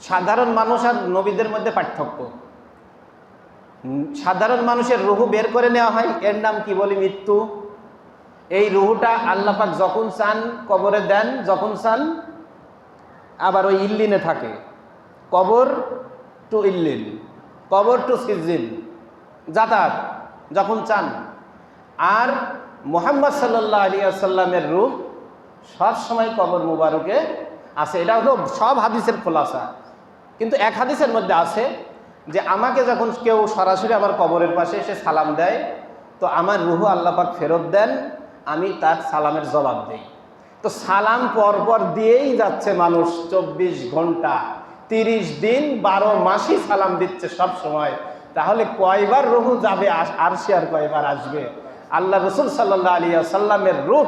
সাধারণ মানুষ আর নবীদের মধ্যে পার্থক্য। সাধারণ মানুষের রুহু বের করে নেওয়া হয়, এর নাম কি বলি? মৃত্যু। এই রুহুটা আল্লাপাক যখন চান কবরে দেন, যখন চান আবার ওই ইল্লিনে থাকে। কবর টু ইল্লিন কবর টু সিজিন যাতায়াত, যখন চান। আর মোহাম্মদ সাল্লাহ আলী আসাল্লামের রূপ সব সময় কবর মুবারকে আছে। এটা হলো সব হাদিসের খোলাসা। কিন্তু এক হাদিসের মধ্যে আছে যে আমাকে যখন কেউ সরাসরি আমার কবরের পাশে এসে সালাম দেয়, তো আমার রুহু আল্লাপাক ফেরত দেন, আমি তার সালামের জবাব দেই। তো সালাম পরপর দিয়েই যাচ্ছে মানুষ চব্বিশ ঘণ্টা, তিরিশ দিন, বারো মাসই সালাম দিচ্ছে সব সময়। তাহলে কয়বার রুহু যাবে আস- আরশি আর কয়বার আসবে? আল্লাহ রসুল সাল্লাহ আলিয়া সাল্লামের রূপ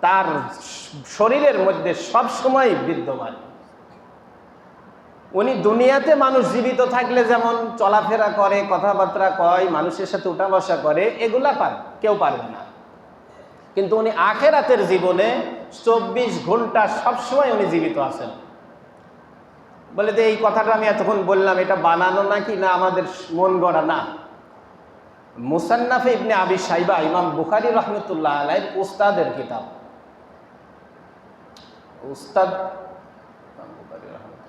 তার শরীরের মধ্যে সব সময় বিদ্যমান। উনি দুনিয়াতে মানুষ জীবিত থাকলে যেমন চলাফেরা করে, কথাবার্তা কয়, মানুষের সাথে উঠা বসা করে, এগুলা পার, কেউ পারবে না। কিন্তু উনি আখেরাতের জীবনে চব্বিশ ঘণ্টা সবসময় উনি জীবিত আছেন। বলে যে এই কথাটা আমি এতক্ষণ বললাম, এটা বানানো নাকি না আমাদের মন গড়া? না। মুসান্নাফে ইবনে আবি সাইবা ইমাম বুখারি রহমতুল্লাহ আলাইর উস্তাদের কিতাব। উস্তাদ ইমাম বুখারী রহমতুল্লাহ।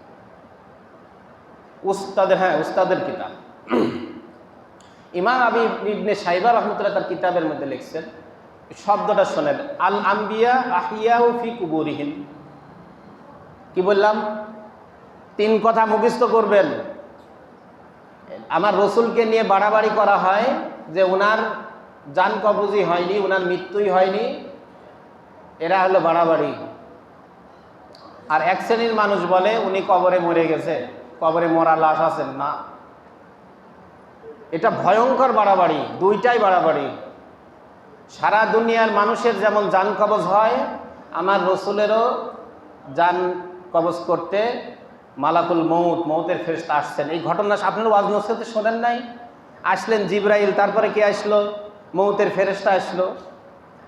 উস্তাদের হ্যাঁ উস্তাদের কিতাব। ইমাম আবি ইবনে সাইবা রহমতুল্লাহ তার কিতাবের মধ্যে লিখছেন, শব্দটা শোনেন, আল আম্বিয়া আহিয়া ফি কুবুরিহীন কি বললাম? তিন কথা মুখস্থ করবেন। আমার রসুলকে নিয়ে বাড়াবাড়ি করা হয় যে ওনার যান কবজি হয়নি ওনার মৃত্যুই হয়নি, এরা হলো বাড়াবাড়ি। আর এক শ্রেণির মানুষ বলে, উনি কবরে মরে গেছে। কবরে মরা লাশ আছেন না। এটা ভয়ঙ্কর বাড়াবাড়ি, দুইটাই বাড়াবাড়ি। সারা দুনিয়ার মানুষের যেমন যান কবজ হয়, আমার রসুলেরও যান কবজ করতে মালাকুল মৌত মৌতের ফেরস্তা আসছেন। এই ঘটনা আপনার ওয়াজ নসিহতে শোনেন নাই? আসলেন জিব্রাইল, তারপরে কে আসলো? মৌতের ফেরেস্তা আসলো।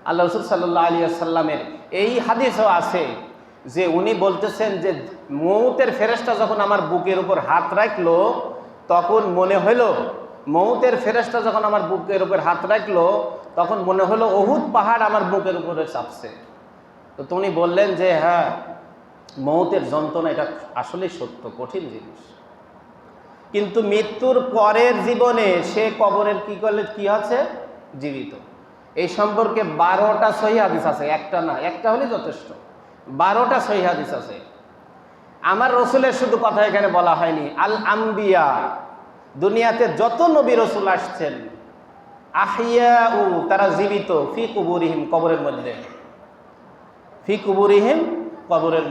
আল্লাহ রসুল সাল্লাহ আলী সাল্লামের এই হাদিসও আছে যে উনি বলতেছেন যে মৌতের ফেরেস্তা যখন আমার বুকের উপর হাত রাখল, তখন মনে হলো, মৌতের ফেরেস্তা যখন আমার বুকের উপর হাত রাখল, তখন মনে হলো অহুত পাহাড় আমার বুকের উপরে চাপছে। তো উনি বললেন যে হ্যাঁ মৌতের যন্ত্রণা এটা আসলেই সত্য, কঠিন জিনিস। কিন্তু মৃত্যুর পরের জীবনে সে কবরের কি করলে, কি আছে জীবিত। এই সম্পর্কে বারোটা সহি হাদিস আছে, একটা না, একটা হলে যথেষ্ট। বারোটা সহি হাদিস আছে। আমার রসুলের শুধু কথা এখানে বলা হয়নি। আল আম্বিয়া, দুনিয়াতে যত নবী রসুল আসছেন আহিয়া উ তারা জীবিত, ফি কুবুরিহিম কবরের মধ্যে। ফি কুবুরিহিম কবরের